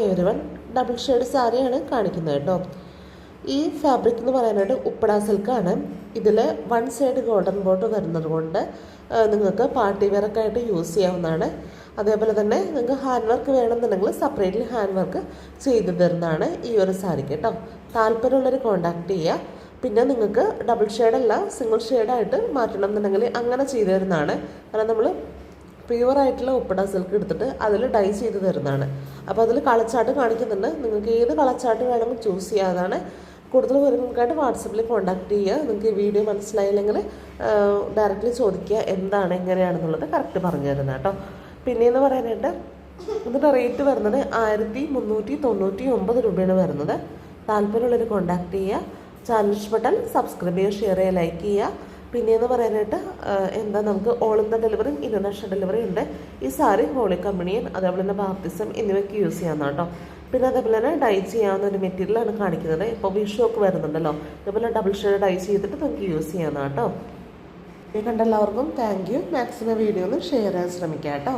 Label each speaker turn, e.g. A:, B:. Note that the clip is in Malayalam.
A: എവരിവൺ ഡബിൾ ഷെയ്ഡ് സാരിയാണ് കാണിക്കുന്നത് കേട്ടോ. ഈ ഫാബ്രിക് എന്ന് പറയാനായിട്ട് ഉപ്പട സിൽക്കാണ് ഇതിൽ വൺ സൈഡ് ഗോൾഡൻ ബോട്ട് വരുന്നത് കൊണ്ട് നിങ്ങൾക്ക് പാർട്ടി വെയറൊക്കെ ആയിട്ട് യൂസ് ചെയ്യാവുന്നതാണ്. അതേപോലെ തന്നെ നിങ്ങൾക്ക് ഹാൻഡ് വർക്ക് വേണമെന്നുണ്ടെങ്കിൽ സെപ്പറേറ്റ്ലി ഹാൻഡ് വർക്ക് ചെയ്തു തരുന്നതാണ് ഈ ഒരു സാരിക്ക് കേട്ടോ. താല്പര്യമുള്ളവർ കോൺടാക്റ്റ് ചെയ്യുക. പിന്നെ നിങ്ങൾക്ക് ഡബിൾ ഷെയ്ഡല്ല സിംഗിൾ ഷെയ്ഡായിട്ട് മാറ്റണം എന്നുണ്ടെങ്കിൽ അങ്ങനെ ചെയ്തു തരുന്നതാണ്. കാരണം നമ്മൾ പ്യുവർ ആയിട്ടുള്ള ഉപ്പട സിൽക്ക് എടുത്തിട്ട് അതിൽ ഡൈ ചെയ്ത് തരുന്നതാണ്. അപ്പോൾ അതിൽ കളച്ചാട്ട് കാണിക്കുന്നുണ്ട്. നിങ്ങൾക്ക് ഏത് കളച്ചാട്ട് വേണമെങ്കിൽ ചൂസ് ചെയ്യാതാണ് കൂടുതൽ വിവരങ്ങൾക്കായിട്ട് വാട്സപ്പിൽ കോൺടാക്ട് ചെയ്യുക. നിങ്ങൾക്ക് ഈ വീഡിയോ മനസ്സിലായില്ലെങ്കിൽ ഡയറക്റ്റ്ലി ചോദിക്കുക എന്താണ് എങ്ങനെയാണെന്നുള്ളത് കറക്റ്റ് പറഞ്ഞു തരുന്നത് കേട്ടോ പിന്നെയെന്ന് പറയാനായിട്ട് ഇതിന്റെ റേറ്റ് വരുന്നത് ആയിരത്തി മുന്നൂറ്റി തൊണ്ണൂറ്റി ഒമ്പത് രൂപയാണ് വരുന്നത്. താല്പര്യമുള്ളവർ കോൺടാക്ട് ചെയ്യുക. ചാനൽ ഇഷ്ടപ്പെട്ടാൽ സബ്സ്ക്രൈബ് ചെയ്യുക ഷെയർ ചെയ്യുക ലൈക്ക് ചെയ്യുക. പിന്നെയെന്ന് പറയാനായിട്ട് എന്താ നമുക്ക് ഓൾ ഇന്ത്യ ഡെലിവറിയും ഇന്റർനാഷണൽ ഡെലിവറി ഉണ്ട്. ഈ സാരി ഹോളി കമ്പനിയൻ അതേപോലെ തന്നെ ബാപ്റ്റിസം എന്നിവയ്ക്ക് യൂസ് ചെയ്യാവുന്ന കേട്ടോ. പിന്നെ അതേപോലെ തന്നെ ഡൈ ചെയ്യാവുന്ന ഒരു മെറ്റീരിയലാണ് കാണിക്കുന്നത്. ഇപ്പോൾ വിഷു ഒക്കെ വരുന്നുണ്ടല്ലോ. അതേപോലെ ഡബിൾ ഷെയ്ഡ് ഡൈ ചെയ്തിട്ട് നമുക്ക് യൂസ് ചെയ്യാവുന്ന കേട്ടോ. കണ്ട എല്ലാവർക്കും താങ്ക് യു മാക്സിമം വീഡിയോ ഒന്ന് ഷെയർ ചെയ്യാൻ ശ്രമിക്കാം കേട്ടോ.